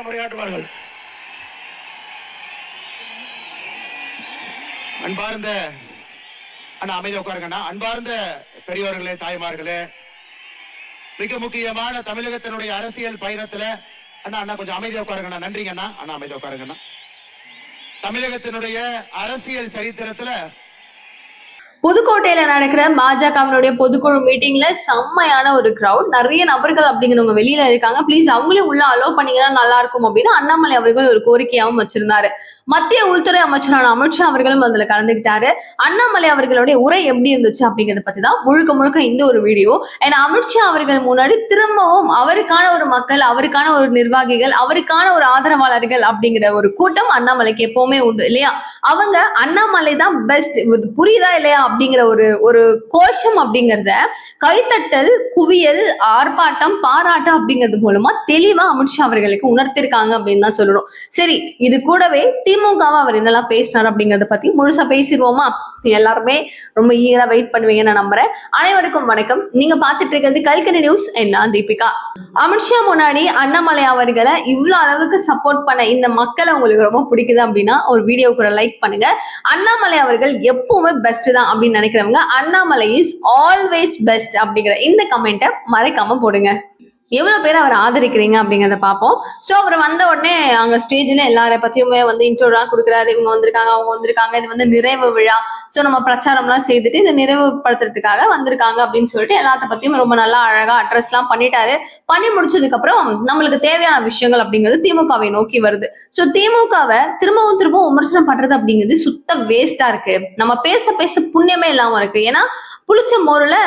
நேரம் உரையாற்றுவார்கள். அன்பார்ந்த அண்ணா அமைதி உட்காருங்கண்ணா. அன்பார்ந்த பெரியவர்களே தாய்மார்களே மிக முக்கியமான தமிழகத்தினுடைய அரசியல் பயணத்துல அண்ணா அண்ணா கொஞ்சம் அமைதியா உட்காருங்கண்ணா. நன்றிங்கண்ணா. அண்ணா அண்ணா அமைதியா உட்காருங்கண்ணா. தமிழகத்தினுடைய அரசியல் சரித்திரத்துல புதுக்கோட்டையில நடக்கிற பாஜகவினுடைய பொதுக்குழு மீட்டிங்ல செம்மையான ஒரு கிரவுட் நிறைய நபர்கள் அப்படிங்கிறவங்க வெளியில இருக்காங்க. ப்ளீஸ் அவங்களையும் உள்ள அலோவ் பண்ணீங்கன்னா நல்லா இருக்கும் அப்படின்னு அண்ணாமலை அவர்கள் ஒரு கோரிக்கையாகவும் வச்சிருந்தாரு. மத்திய உள்துறை அமைச்சரான அமித்ஷா அவர்களும் அதுல கலந்துக்கிட்டாரு. அண்ணாமலை அவர்களுடைய உரை எப்படி இருந்துச்சு அப்படிங்கறத பத்தி தான் முழுக்க முழுக்க இந்த ஒரு வீடியோ ஏன்னா அமித்ஷா அவர்கள் முன்னாடி திரும்பவும் அவருக்கான ஒரு மக்கள் அவருக்கான ஒரு நிர்வாகிகள் அவருக்கான ஒரு ஆதரவாளர்கள் அப்படிங்கிற ஒரு கூட்டம் அண்ணாமலைக்கு எப்பவுமே உண்டு இல்லையா? அவங்க அண்ணாமலை தான் பெஸ்ட் புரியுதா இல்லையா அப்படிங்கிற ஒரு ஒரு கோஷம் அப்படிங்கிறத கைத்தட்டல் குவியல் ஆர்ப்பாட்டம் பாராட்டம் அப்படிங்கிறது மூலமா தெளிவா அமித்ஷா அவர்களுக்கு உணர்த்திருக்காங்க அப்படின்னு தான் சொல்லணும். சரி இது கூடவே திமுகவை அவர் என்னெல்லாம் பேசினார் அப்படிங்கறத பத்தி முழுசா பேசிடுவோமா? எல்லாருமே ரொம்ப ஈகரா வெயிட் பண்ணுவீங்கன்னு நான் நம்புறேன். அனைவருக்கும் வணக்கம். நீங்க பாத்துட்டு இருக்கிறது கல்கரி நியூஸ் என்ன தீபிகா. அமித்ஷா முன்னாடி அண்ணாமலை அவர்களை இவ்வளவு அளவுக்கு சப்போர்ட் பண்ண இந்த மக்களை உங்களுக்கு ரொம்ப பிடிக்குது அப்படின்னா ஒரு வீடியோக்கு லைக் பண்ணுங்க. அண்ணாமலை அவர்கள் எப்பவுமே பெஸ்ட் தான் அப்படின்னு நினைக்கிறவங்க அண்ணாமலை இஸ் ஆல்வேஸ் பெஸ்ட் அப்படிங்கிற இந்த கமெண்ட்டை மறைக்காம போடுங்க. எவ்வளவு பேர் அவர் ஆதரிக்கிறீங்க அப்படிங்கிறத பார்ப்போம். ஸோ அவர் வந்த உடனே அங்க ஸ்டேஜ்ல எல்லாரை பத்தியுமே வந்து இன்ட்ரோலாம் கொடுக்குறாரு. இவங்க வந்திருக்காங்க அவங்க வந்திருக்காங்க. இது வந்து நிறைவு விழா. ஸோ நம்ம பிரச்சாரம்லாம் செய்துட்டு இதை நிறைவுபடுத்துறதுக்காக வந்திருக்காங்க அப்படின்னு சொல்லிட்டு எல்லாத்த பத்தியும் ரொம்ப நல்லா அழகா அட்ரஸ்லாம் பண்ணிட்டாரு. பண்ணி முடிச்சதுக்கு அப்புறம் நம்மளுக்கு தேவையான விஷயங்கள் அப்படிங்கிறது திமுகவை நோக்கி வருது. ஸோ திமுகவை திரும்பவும் திரும்பவும் விமர்சனம் பண்றது அப்படிங்கிறது சுத்த வேஸ்டா இருக்கு. நம்ம பேச பேச புண்ணியமே இல்லாம இருக்கு. ஏன்னா புளிச்ச மோரில்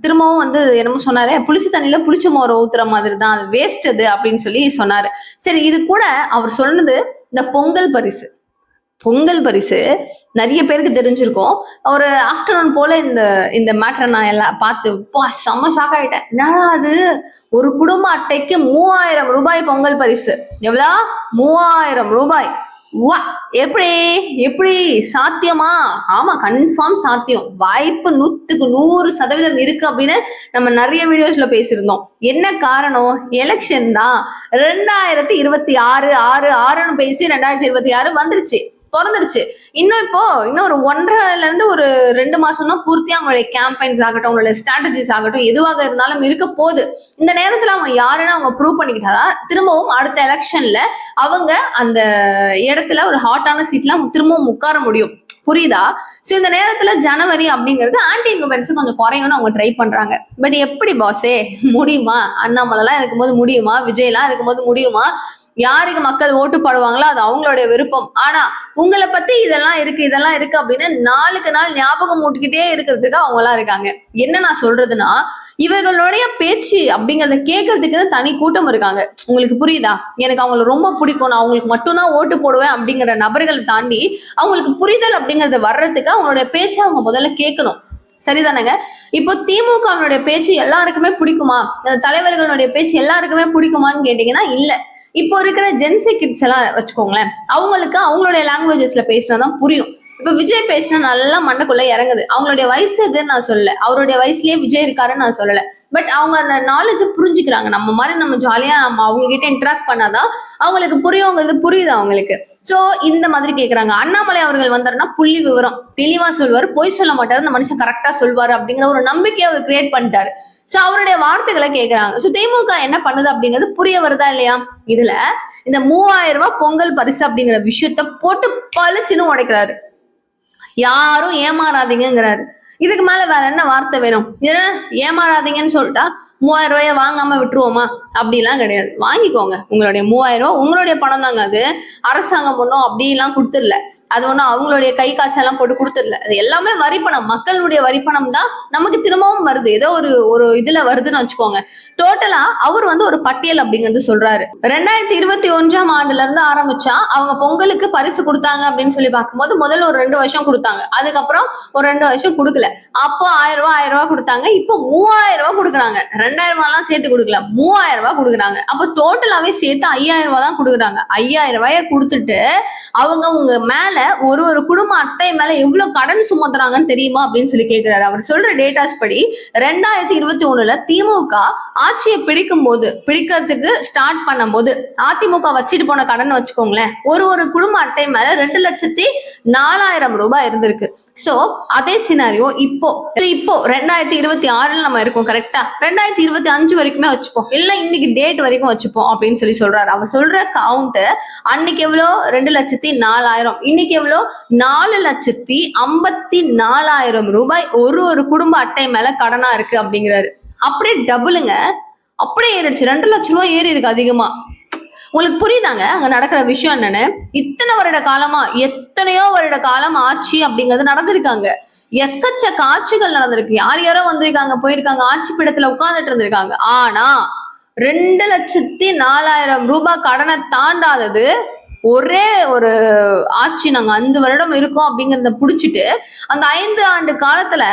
திரும்பவும் வந்து என்னமோ சொன்னாரு புளிச்ச தண்ணியில் புளிச்ச மோரை ஊத்துற மாதிரி தான் அது வேஸ்ட் அது அப்படின்னு சொல்லி சொன்னார். சரி இது கூட அவர் சொன்னது இந்த பொங்கல் பரிசு. பொங்கல் பரிசு நிறைய பேருக்கு தெரிஞ்சிருக்கும். ஒரு ஆஃப்டர்நூன் போல இந்த இந்த மேட்டரை நான் எல்லாம் பார்த்து பா செம்ம ஷாக் ஆயிட்டேன். என்னடா அது? ஒரு குடும்ப அட்டைக்கு மூவாயிரம் ரூபாய் பொங்கல் பரிசு. எவ்வளோ? மூவாயிரம் ரூபாய். வா எப்படி? எப்படி? சாத்தியமா? ஆமா கன்ஃபார்ம் சாத்தியம். வாய்ப்பு நூத்துக்கு நூறு சதவீதம் இருக்கு அப்படின்னு நம்ம நிறைய வீடியோஸ்ல பேசியிருந்தோம். என்ன காரணம்? எலெக்ஷன் தான். ரெண்டாயிரத்தி இருபத்தி ஆறு ஆறு ஆறுன்னு பேசி ரெண்டாயிரத்தி இருபத்தி ஆறு வந்துருச்சு. பிறந்துருச்சு. இன்னும் இப்போ இன்னும் ஒரு ஒன்றரைல இருந்து ஒரு ரெண்டு மாசம் தான் பூர்த்தியா அவங்களுடைய கேம்பெயின்ஸ் ஆகட்டும் அவங்களுடைய ஸ்ட்ராட்டஜிஸ் ஆகட்டும் எதுவாக இருந்தாலும் இருக்க போகுது. இந்த நேரத்துல அவங்க யாருன்னு அவங்க ப்ரூவ் பண்ணிக்கிட்டாதான் திரும்பவும் அடுத்த எலெக்ஷன்ல அவங்க அந்த இடத்துல ஒரு ஹாட்டான சீட்ல திரும்பவும் உட்கார முடியும். புரியுதா? ஸோ இந்த நேரத்துல ஜனவரி அப்படிங்கிறது ஆன்டி இன்குபென்ஸ் கொஞ்சம் குறையும்னு அவங்க ட்ரை பண்றாங்க. பட் எப்படி பாஸே முடியுமா? அண்ணாமலைலாம் இருக்கும்போது முடியுமா? விஜய்லாம் இருக்கும்போது முடியுமா? யாருக்கு மக்கள் ஓட்டு போடுவாங்களோ அது அவங்களுடைய விருப்பம். ஆனா உங்களை பத்தி இதெல்லாம் இருக்கு இதெல்லாம் இருக்கு அப்படின்னு நாளுக்கு நாள் ஞாபகம் மூட்டிக்கிட்டே இருக்கிறதுக்கு அவங்க எல்லாம் இருக்காங்க. என்ன நான் சொல்றதுன்னா இவர்களுடைய பேச்சு அப்படிங்கறத கேட்கறதுக்கு தனி கூட்டம் இருக்காங்க. உங்களுக்கு புரியுதா? எனக்கு அவங்கள ரொம்ப பிடிக்கும். நான் அவங்களுக்கு மட்டும்தான் ஓட்டு போடுவேன் அப்படிங்கிற நபர்களை தாண்டி அவங்களுக்கு புரிதல் அப்படிங்கறது வர்றதுக்கு அவங்களுடைய பேச்சை அவங்க முதல்ல கேட்கணும். சரிதானங்க? இப்போ திமுகவினுடைய பேச்சு எல்லாருக்குமே பிடிக்குமா? அந்த தலைவர்களுடைய பேச்சு எல்லாருக்குமே பிடிக்குமான்னு கேட்டீங்கன்னா இல்ல. இப்போ இருக்கிற ஜென்சி கிட்ஸ் எல்லாம் வச்சுக்கோங்களேன் அவங்களுக்கு அவங்களுடைய லாங்குவேஜஸ்ல பேசினாதான் புரியும். இப்ப விஜய் பேசினா நல்லா மண்ணுக்குள்ள இறங்குது. அவங்களுடைய வயசு எதுன்னு நான் சொல்லல. அவருடைய வயசுலயே விஜய் இருக்காருன்னு நான் சொல்லல. பட் அவங்க அந்த நாலேஜ் புரிஞ்சுக்கிறாங்க. நம்ம மாதிரி நம்ம ஜாலியா நம்ம அவங்க கிட்ட இன்ட்ராக்ட் பண்ணாதான் அவங்களுக்கு புரியுங்கிறது புரியுது அவங்களுக்கு. சோ இந்த மாதிரி கேக்குறாங்க. அண்ணாமலை அவர்கள் வந்தாருன்னா புள்ளி விவரம். தெளிவா சொல்வாரு. பொய் சொல்ல மாட்டாரு. அந்த மனுஷன் கரெக்டா சொல்வாரு அப்படிங்கிற ஒரு நம்பிக்கையை அவர் கிரியேட் பண்ணிட்டாரு. சோ அவருடைய வார்த்தைகளை கேக்குறாங்க. சோ திமுக என்ன பண்ணுது அப்படிங்கிறது புரிய வருதா இல்லையா? இதுல இந்த மூவாயிரம் ரூபாய் பொங்கல் பரிசு அப்படிங்கிற விஷயத்த போட்டு பளிச்சுன்னு உடைக்கிறாரு. யாரும் ஏமாறாதீங்கிறாரு இதுக்கு மேல வேற என்ன வார்த்தை வேணும்? இது ஏமாறாதீங்கன்னு சொல்லிட்டா மூவாயிரம் ரூபாய வாங்காம விட்டுருவோமா? அப்படிலாம் கிடையாது. வாங்கிக்கோங்க. உங்களுடைய மூவாயிரம் ரூபாய் உங்களுடைய பணம் தாங்க அது. அரசாங்கம் ஒன்றும் அப்படிலாம் கொடுத்துடல. அது ஒன்றும் அவங்களுடைய கை காசெல்லாம் போட்டு கொடுத்துடல. அது எல்லாமே வரிப்பணம் மக்களுடைய வரிப்பணம் தான் நமக்கு திரும்பவும் வருது. ஏதோ ஒரு ஒரு இதுல வருதுன்னு வச்சுக்கோங்க. டோட்டலா அவர் வந்து ஒரு பட்டியல் அப்படிங்கிறது சொல்றாரு. ரெண்டாயிரத்தி இருபத்தி ஒன்றாம் ஆண்டுல இருந்து ஆரம்பிச்சா அவங்க பொங்கலுக்கு பரிசு கொடுத்தாங்க அப்படின்னு சொல்லி பார்க்கும்போது முதல்ல ஒரு ரெண்டு வருஷம் கொடுத்தாங்க. அதுக்கப்புறம் ஒரு ரெண்டு வருஷம் கொடுக்கல. அப்போ ஆயிரம் ரூபாய் ஆயிரம் ரூபாய் கொடுத்தாங்க. இப்போ மூவாயிரம் ரூபாய் கொடுக்குறாங்க. ரெண்டாயிரம் ரூபாய்லாம் சேர்த்து கொடுக்கல. மூவாயிரம் ரூபாய் கொடுக்குறாங்க. அப்போ டோட்டலாவே சேர்த்து ஐயாயிரம் ரூபாய் தான் கொடுக்குறாங்க. ஐயாயிரம் ரூபாய கொடுத்துட்டு அவங்க உங்க மேல ஒரு ஒரு குடும்ப அட்டை மேல எவ்வளவு கடன் சுமத்துறாங்கன்னு தெரியுமா அப்படின்னு சொல்லி கேக்குறாரு. அவர் சொல்ற டேட்டாஸ் படி ரெண்டாயிரத்தி இருபத்தி ஒண்ணுல திமுக ஆட்சியை பிடிக்கும் போது பிடிக்கிறதுக்கு ஸ்டார்ட் பண்ணும்போது அதிமுக வச்சுட்டு போன கடன் வச்சுக்கோங்களேன். ஒரு ஒரு குடும்ப அட்டை மேல ரெண்டு லட்சத்தி நாலாயிரம் ரூபாய் இருந்திருக்கு. சோ அதே சினாரியோ இப்போ. இப்போ ரெண்டாயிரத்தி இருபத்தி ஆறுல நம்ம இருக்கோம் கரெக்டா ரெண்டாயிரத்தி இருபத்தி அஞ்சு வரைக்குமே வச்சுப்போம். இல்ல இன்னைக்கு டேட் வரைக்கும் வச்சுப்போம் அப்படின்னு சொல்லி சொல்றாரு. அவர் சொல்ற கவுண்ட் அன்னைக்கு எவ்வளோ? ரெண்டு லட்சத்தி நாலாயிரம். இன்னைக்கு எவ்வளோ? நாலு லட்சத்தி ஐம்பத்தி நாலாயிரம் ரூபாய் ஒரு ஒரு குடும்ப அட்டை மேல கடனா இருக்கு அப்படிங்கிறாரு. அப்படியே டபுளுங்க அப்படியே ஏறிடுச்சு. ரெண்டு லட்ச ரூபாய் ஏறி இருக்கு அதிகமா. உங்களுக்கு புரியுதாங்க? அங்க நடக்கிற விஷயம் என்னன்னு? இத்தனை வருட காலமா எத்தனையோ வருட காலம் ஆச்சு அப்படிங்கிறது நடந்திருக்காங்க. எக்கச்சக்க ஆட்சிகள் நடந்திருக்கு. யார் யாரோ வந்திருக்காங்க போயிருக்காங்க ஆட்சி பீடத்துல உட்கார்ந்துட்டு இருந்திருக்காங்க. ஆனா ரெண்டு லட்சத்தி நாலாயிரம் ரூபாய் கடனை தாண்டாதது ஒரே ஒரு ஆட்சி. நாங்க அஞ்சு வருடம் இருக்கோம் அப்படிங்கறத புடிச்சிட்டு அந்த ஐந்து ஆண்டு காலத்துல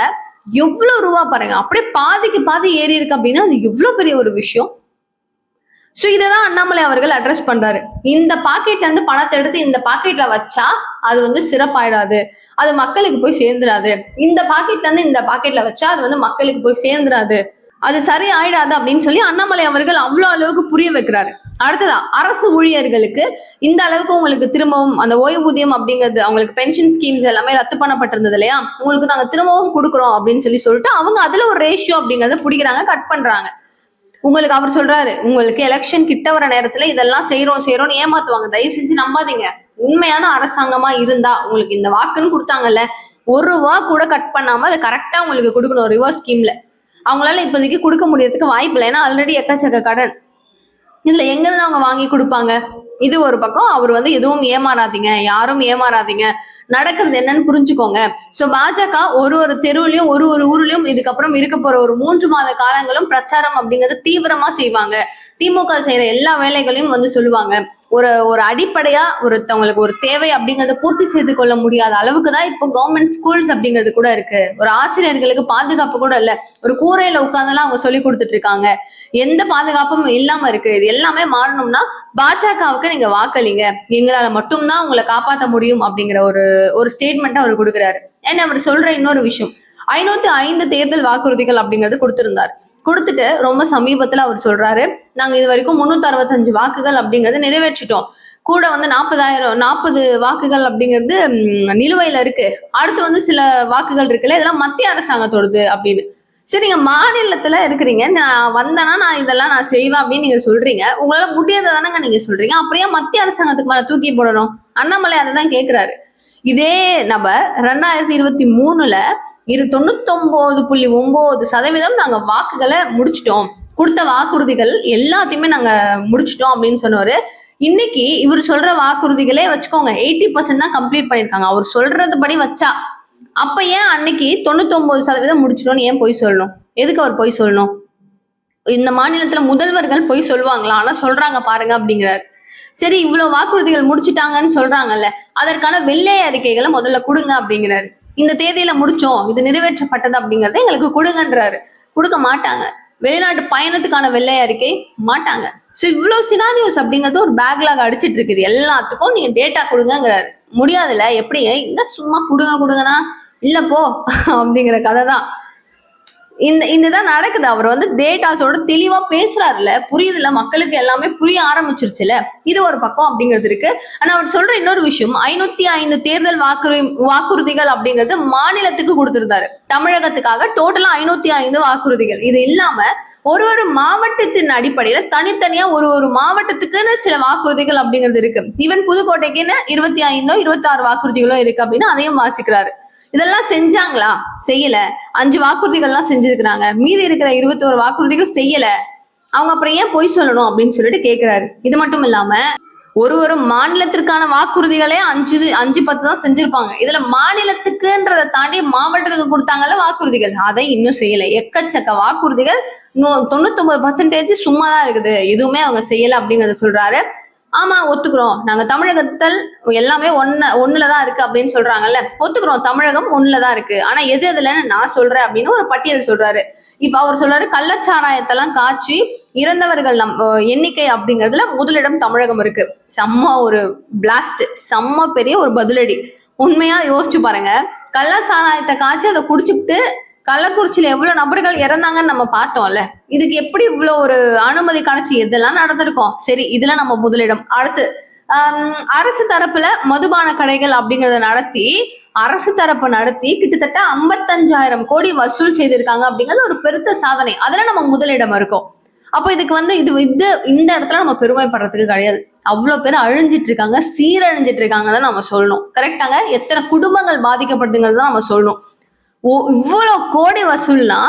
எவ்வளவு ரூபா பாருங்க அப்படியே பாதிக்கு பாதி ஏறி இருக்கு அப்படின்னா அது எவ்வளவு பெரிய ஒரு விஷயம். ஸோ தான் அண்ணாமலை அவர்கள் அட்ரஸ் பண்றாரு. இந்த பாக்கெட்ல இருந்து பணத்தை எடுத்து இந்த பாக்கெட்ல வச்சா அது வந்து சிறப்பாயிடாது. அது மக்களுக்கு போய் சேர்ந்துடாது. இந்த பாக்கெட்ல இருந்து இந்த பாக்கெட்ல வச்சா அது வந்து மக்களுக்கு போய் சேர்ந்துடாது. அது சரி ஆயிடாது அப்படின்னு சொல்லி அண்ணாமலை அவர்கள் அவ்வளோ அளவுக்கு புரிய வைக்கிறாரு. அடுத்ததா அரசு ஊழியர்களுக்கு இந்த அளவுக்கு உங்களுக்கு திரும்பவும் அந்த ஓய்வூதியம் அப்படிங்கிறது அவங்களுக்கு பென்ஷன் ஸ்கீம்ஸ் எல்லாமே ரத்து பண்ணப்பட்டிருந்தது இல்லையா? உங்களுக்கு நாங்கள் திரும்பவும் கொடுக்குறோம் அப்படின்னு சொல்லி சொல்லிட்டு அவங்க அதுல ஒரு ரேஷியோ அப்படிங்கறத பிடிக்கிறாங்க கட் பண்றாங்க. உங்களுக்கு அவர் சொல்றாரு உங்களுக்கு எலெக்ஷன் கிட்ட வர நேரத்துல இதெல்லாம் செய்யறோம் செய்யறோம்னு ஏமாத்துவாங்க. தயவு செஞ்சு நம்பாதீங்க. உண்மையான அரசாங்கமா இருந்தா உங்களுக்கு இந்த வாக்குன்னு கொடுத்தாங்கல்ல ஒரு ரூபா கூட கட் பண்ணாம அதை கரெக்டா உங்களுக்கு கொடுக்கணும் ரிவர்ஸ் ஸ்கீம்ல அவங்களால இப்போதைக்கு கொடுக்க முடியறதுக்கு வாய்ப்பு இல்லை. ஏன்னா ஆல்ரெடி எக்கச்சக்க கடன். இதுல எங்க இருந்து அவங்க வாங்கி கொடுப்பாங்க? இது ஒரு பக்கம் அவர் வந்து எதுவும் ஏமாறாதீங்க யாரும் ஏமாறாதீங்க. நடக்கிறது என்னன்னு புரிஞ்சுக்கோங்க. சோ பாஜக ஒரு ஒரு தெருவுலயும் ஒரு ஒரு ஊர்லயும் இதுக்கப்புறம் இருக்க போற ஒரு மூன்று மாத காலங்களும் பிரச்சாரம் அப்படிங்கறது தீவிரமா செய்வாங்க. திமுக செய்யற எல்லா வேலைகளையும் வந்து சொல்லுவாங்க. ஒரு ஒரு அடிப்படையா ஒருத்தவங்களுக்கு ஒரு தேவை அப்படிங்கறத பூர்த்தி செய்து கொள்ள முடியாத அளவுக்கு தான் இப்போ கவர்மெண்ட் ஸ்கூல்ஸ் அப்படிங்கிறது கூட இருக்கு. ஒரு ஆசிரியர்களுக்கு பாதுகாப்பு கூட இல்ல. ஒரு கூரையில உட்கார்ந்தெல்லாம் அவங்க சொல்லி கொடுத்துட்டு இருக்காங்க. எந்த பாதுகாப்பும் இல்லாம இருக்கு. இது எல்லாமே மாறணும்னா பாஜகவுக்கு நீங்க வாக்களிங்க. எங்களால மட்டும்தான் உங்களை காப்பாற்ற முடியும் அப்படிங்கிற ஒரு ஒரு ஸ்டேட்மெண்ட் அவர் கொடுக்குறாரு. ஏன்னா அவர் சொல்ற இன்னொரு விஷயம். ஐநூத்தி ஐந்து தேர்தல் வாக்குறுதிகள் அப்படிங்கிறது கொடுத்திருந்தார். கொடுத்துட்டு ரொம்ப சமீபத்துல அவர் சொல்றாரு நாங்க இது வரைக்கும் முன்னூத்தி அறுபத்தஞ்சு வாக்குகள் அப்படிங்கறத நிறைவேற்றிட்டோம். கூட வந்து நாற்பதாயிரம் நாற்பது வாக்குகள் அப்படிங்கிறது நிலுவையில இருக்கு. அடுத்து வந்து சில வாக்குகள் இருக்குல்ல இதெல்லாம் மத்திய அரசாங்கத்தோடது அப்படின்னு. சரி நீங்க மாநிலத்துல இருக்கிறீங்க நான் வந்தேன்னா நான் இதெல்லாம் நான் செய்வேன் அப்படின்னு நீங்க சொல்றீங்க. உங்களால முடியாத தானங்க நீங்க சொல்றீங்க. அப்படியே மத்திய அரசாங்கத்துக்கு மேல தூக்கி போடணும்? அண்ணாமலை அதை தான் கேட்கிறாரு இதே நபர் ரெண்டாயிரத்தி இருபத்தி மூணுல இரு தொண்ணூத்தொன்பது புள்ளி ஒன்பது சதவீதம் நாங்க வாக்குகளை முடிச்சிட்டோம். கொடுத்த வாக்குறுதிகள் எல்லாத்தையுமே நாங்க முடிச்சிட்டோம் அப்படின்னு சொன்னவரு. இன்னைக்கு இவர் சொல்ற வாக்குறுதிகளே வச்சுக்கோங்க எயிட்டி பர்சன்ட் தான் கம்ப்ளீட் பண்ணிருக்காங்க அவர் சொல்றது படி வச்சா அப்ப ஏன் அன்னைக்கு தொண்ணூத்தொன்பது சதவீதம் முடிச்சிட்டோம்னு ஏன் போய் சொல்லணும்? எதுக்கு அவர் போய் சொல்லணும்? இந்த மாநிலத்துல முதல்வர்கள் போய் சொல்லுவாங்களா? ஆனா சொல்றாங்க பாருங்க அப்படிங்கிறாரு. சரி இவ்வளவு வாக்குறுதிகள் முடிச்சிட்டாங்கன்னு சொல்றாங்கல்ல அதற்கான வெள்ளை அறிக்கைகளை முதல்ல கொடுங்க அப்படிங்கிறாரு. இந்த தேதியில முடிச்சோம் இது நிறைவேற்றப்பட்டது அப்படிங்கறத எங்களுக்கு கொடுங்கன்றாரு. கொடுக்க மாட்டாங்க. வெளிநாட்டு பயணத்துக்கான வெள்ளை அறிக்கை மாட்டாங்க. ஸோ இவ்வளோ சினாரியோஸ் அப்படிங்கிறது ஒரு பேக்லாக் அடிச்சிட்டு இருக்குது. எல்லாத்துக்கும் நீங்க டேட்டா கொடுங்கங்கிறாரு. முடியாதுல்ல எப்படி என்ன சும்மா கொடுங்க கொடுங்கனா இல்ல போ. அப்படிங்கிற கதை தான் இந்த இந்த தான் நடக்குது. அவர் வந்து டேட்டாஸோட தெளிவா பேசுறாருல புரியுதுல மக்களுக்கு எல்லாமே புரிய ஆரம்பிச்சிருச்சுல இது ஒரு பக்கம் அப்படிங்கிறது இருக்கு. ஆனா அவர் சொல்ற இன்னொரு விஷயம் ஐநூத்தி ஐந்து தேர்தல் வாக்குறு வாக்குறுதிகள் அப்படிங்கிறது மாநிலத்துக்கு கொடுத்திருந்தாரு. தமிழகத்துக்காக டோட்டலா ஐநூத்தி ஐந்து வாக்குறுதிகள். இது இல்லாம ஒரு ஒரு மாவட்டத்தின் அடிப்படையில தனித்தனியா ஒரு ஒரு மாவட்டத்துக்குன்னு சில வாக்குறுதிகள் அப்படிங்கிறது இருக்கு. ஈவன் புதுக்கோட்டைக்குன்னு இருபத்தி ஐந்தோ இருபத்தி ஆறு வாக்குறுதிகளோ இருக்கு அப்படின்னு அதையும் வாசிக்கிறாரு. இதெல்லாம் செஞ்சாங்களா? செய்யல. அஞ்சு வாக்குறுதிகள்லாம் செஞ்சிருக்கிறாங்க. மீதி இருக்கிற இருபத்தோரு வாக்குறுதிகள் செய்யல. அவங்க அப்புறம் ஏன் பொய் சொல்லணும் அப்படின்னு சொல்லிட்டு கேக்குறாரு. இது மட்டும் இல்லாம ஒரு ஒரு மாநிலத்திற்கான வாக்குறுதிகளே அஞ்சு அஞ்சு பத்து தான் செஞ்சிருப்பாங்க. இதுல மாநிலத்துக்குன்றதை தாண்டி மாவட்டத்துக்கு கொடுத்தாங்கல்ல வாக்குறுதிகள். அதை இன்னும் செய்யல. எக்கச்சக்க வாக்குறுதிகள் இன்னும் தொண்ணூத்தொன்பது பர்சன்டேஜ் சும்மா தான் இருக்குது. எதுவுமே அவங்க செய்யல அப்படிங்கறத சொல்றாரு. ஆமா ஒத்துக்கிறோம். நாங்க தமிழகத்தில் எல்லாமே ஒன்னு ஒண்ணுலதான் இருக்கு அப்படின்னு சொல்றாங்கல்ல. ஒத்துக்கிறோம் தமிழகம் ஒண்ணுலதான் இருக்கு. ஆனா எது எதுலன்னு நான் சொல்றேன் அப்படின்னு ஒரு பட்டியல் சொல்றாரு. இப்ப அவர் சொல்றாரு கள்ளச்சாராயத்தெல்லாம் காய்ச்சி இறந்தவர்கள் நம் எண்ணிக்கை அப்படிங்கிறதுல முதலிடம் தமிழகம் இருக்கு. செம்ம ஒரு பிளாஸ்ட் செம்ம பெரிய ஒரு பதிலடி. உண்மையா யோசிச்சு பாருங்க. கள்ள சாராயத்தை காய்ச்சி அதை குடிச்சுட்டு கள்ளக்குறிச்சியில எவ்வளவு நபர்கள் இறந்தாங்கன்னு நம்ம பார்த்தோம்ல இதுக்கு எப்படி இவ்வளவு ஒரு அனுமதி கிடைச்சி இதெல்லாம் நடந்திருக்கோம்? சரி இதுல நம்ம முதலிடம். அடுத்து அரசு தரப்புல மதுபான கடைகள் அப்படிங்கறத நடத்தி அரசு தரப்பு நடத்தி கிட்டத்தட்ட ஐம்பத்தஞ்சாயிரம் கோடி வசூல் செய்திருக்காங்க அப்படிங்கிறது ஒரு பெருத்த சாதனை. அதுல நம்ம முதலிடம் இருக்கோம். அப்போ இதுக்கு வந்து இது இது இந்த இடத்துல நம்ம பெருமைப்படுறதுக்கு கிடையாது. அவ்வளோ பேர் அழிஞ்சிட்டு இருக்காங்க சீரழிஞ்சிட்டு இருக்காங்கன்னு நம்ம சொல்லணும். கரெக்டாங்க எத்தனை குடும்பங்கள் பாதிக்கப்படுதுங்கிறது தான் நம்ம சொல்லணும். ஓ இவ்வளோ கோடி வசூல்னா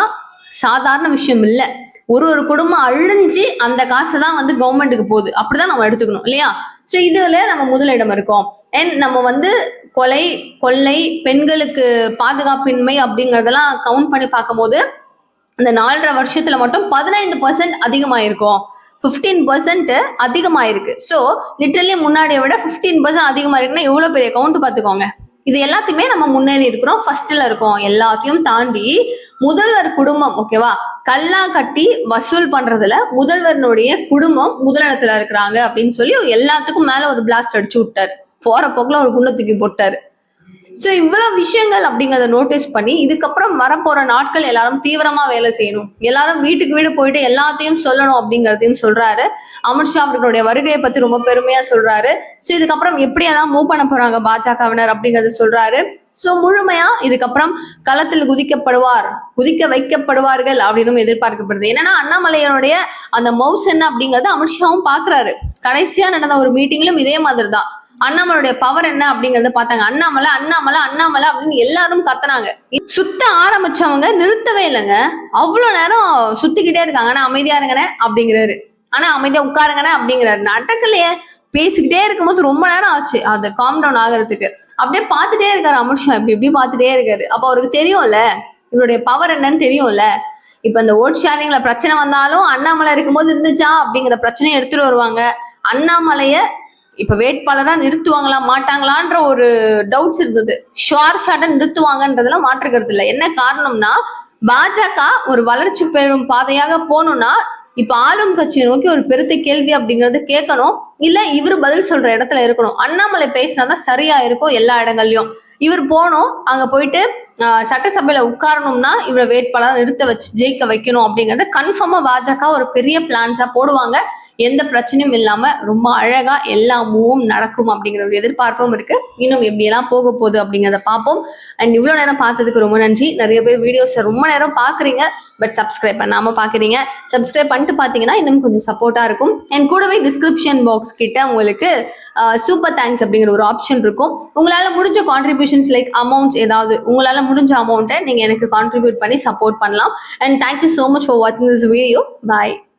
சாதாரண விஷயம் இல்லை. ஒரு ஒரு குடும்பம் அழிஞ்சு அந்த காசு தான் வந்து கவர்மெண்ட்டுக்கு போகுது. அப்படிதான் நம்ம எடுத்துக்கணும் இல்லையா? ஸோ இதுல நம்ம முதலிடம் இருக்கோம். அண்ட் நம்ம வந்து கொலை கொள்ளை பெண்களுக்கு பாதுகாப்பின்மை அப்படிங்கறதெல்லாம் கவுண்ட் பண்ணி பார்க்கும்போது இந்த நாலரை வருஷத்துல மட்டும் பதினைந்து பர்சன்ட் அதிகமாயிருக்கும். ஃபிஃப்டீன் பர்சன்ட் அதிகமாயிருக்கு. ஸோ லிட்டரலி முன்னாடியை விட ஃபிஃப்டீன் பர்சன்ட் அதிகமாயிருக்குன்னா எவ்வளோ பெரிய கவுண்ட் பார்த்துக்கோங்க. இது எல்லாத்தையுமே நம்ம முன்னேறி இருக்கிறோம். ஃபர்ஸ்ட்ல இருக்கோம். எல்லாத்தையும் தாண்டி முதல்வர் குடும்பம் ஓகேவா கல்லா கட்டி வசூல் பண்றதுல முதல்வரனுடைய குடும்பம் முதலிடத்துல இருக்கிறாங்க அப்படின்னு சொல்லி எல்லாத்துக்கும் மேல ஒரு பிளாஸ்ட் அடிச்சு விட்டாரு. போற போக்குல ஒரு குண்டை தூக்கி போட்டாரு. ஸோ இவ்வளவு விஷயங்கள் அப்படிங்கிறத நோட்டீஸ் பண்ணி இதுக்கப்புறம் வரப்போற நாட்கள் எல்லாரும் தீவிரமா வேலை செய்யணும். எல்லாரும் வீட்டுக்கு வீடு போயிட்டு எல்லாத்தையும் சொல்லணும் அப்படிங்கறதையும் சொல்றாரு. அமித்ஷா அவர்களுடைய வருகையை பத்தி ரொம்ப பெருமையா சொல்றாரு. ஸோ இதுக்கப்புறம் எப்படி எல்லாம் மூவ் பண்ண போறாங்க பாஜகவினர் அப்படிங்கறத சொல்றாரு. ஸோ முழுமையா இதுக்கப்புறம் களத்தில் குதிக்கப்படுவார் குதிக்க வைக்கப்படுவார்கள் அப்படின்னு எதிர்பார்க்கப்படுது. என்னன்னா அண்ணாமலையனுடைய அந்த மவுஸ் என்ன அப்படிங்கறத அமித்ஷாவும் பாக்குறாரு. கடைசியா நடந்த ஒரு மீட்டிங்லும் இதே மாதிரி தான் அண்ணாமலையுடைய பவர் என்ன அப்படிங்கறத பார்த்தாங்க. அண்ணாமலை அண்ணாமலை அண்ணாமலை அப்படின்னு எல்லாரும் கத்துனாங்க. சுத்த ஆரம்பிச்சவங்க நிறுத்தவே இல்லைங்க. அவ்வளவு நேரம் சுத்திக்கிட்டே இருக்காங்க. ஆனா அமைதியா இருங்கண்ணே அப்படிங்கிறாரு. ஆனா அமைதியா உட்காருங்கண்ணே அப்படிங்கிறாரு. நடக்கலையே. பேசிக்கிட்டே இருக்கும்போது ரொம்ப நேரம் ஆச்சு. அது காம் டவுன் ஆகிறதுக்கு. அப்படியே பார்த்துட்டே இருக்காரு அமித்ஷா இப்படி இப்படி பார்த்துட்டே இருக்காரு. அப்ப அவருக்கு தெரியும்ல இவருடைய பவர் என்னன்னு தெரியும்ல? இப்ப இந்த ஓட் ஷேரிங்ல பிரச்சனை வந்தாலும் அண்ணாமலை இருக்கும்போது இருந்துச்சா அப்படிங்கிற பிரச்சனையை எடுத்துட்டு வருவாங்க. அண்ணாமலைய இப்ப வேட்பாளராக நிறுத்துவாங்களா மாட்டாங்களான்ற ஒரு டவுட்ஸ் இருந்தது. ஷுவார் ஷாட்டா நிறுத்துவாங்கன்றதுல மாற்றுக்கிறது இல்லை. என்ன காரணம்னா பாஜக ஒரு வளர்ச்சி பெறும் பாதையாக போகணும்னா இப்ப ஆளும் கட்சியை நோக்கி ஒரு பெருத்த கேள்வி அப்படிங்கறது கேட்கணும். இல்ல இவர் பதில் சொல்ற இடத்துல இருக்கணும். அண்ணாமலை பேசினாதான் சரியா இருக்கும் எல்லா இடங்கள்லயும். இவர் போனோம் அங்க போயிட்டு சட்டசபையில உட்காரணும்னா இவரை வேட்பாளர் நிறுத்த வச்சு ஜெயிக்க வைக்கணும் அப்படிங்கறத கன்ஃபார்மா பாஜக ஒரு பெரிய பிளான்ஸா போடுவாங்க. எந்த பிரச்சனையும் இல்லாம ரொம்ப அழகா எல்லா மூவும் நடக்கும் அப்படிங்கிற ஒரு எதிர்பார்ப்பும் இருக்கு. இன்னும் எப்படி எல்லாம் போக போகுது அப்படிங்கிறத பார்ப்போம். அண்ட் இவ்வளவு நேரம் பார்த்ததுக்கு ரொம்ப நன்றி. நிறைய பேர் வீடியோஸ் ரொம்ப நேரம் பாக்குறீங்க பட் சப்ஸ்கிரைப் பண்ணாம பாக்குறீங்க சப்ஸ்கிரைப் பண்ணிட்டு பாத்தீங்கன்னா இன்னும் கொஞ்சம் சப்போர்ட்டா இருக்கும். அண்ட் கூடவே டிஸ்கிரிப்ஷன் பாக்ஸ் கிட்ட உங்களுக்கு சூப்பர் தேங்க்ஸ் அப்படிங்கிற ஒரு ஆப்ஷன் இருக்கும். உங்களால முடிஞ்ச கான்ட்ரிபியூஷன்ஸ் லைக் அமௌண்ட்ஸ் ஏதாவது உங்களால முடிஞ்ச அமௌண்ட்டை நீங்க எனக்கு கான்ட்ரிபியூட் பண்ணி சப்போர்ட் பண்ணலாம். And thank you so much for வாட்சிங் திஸ் வீடியோ பாய்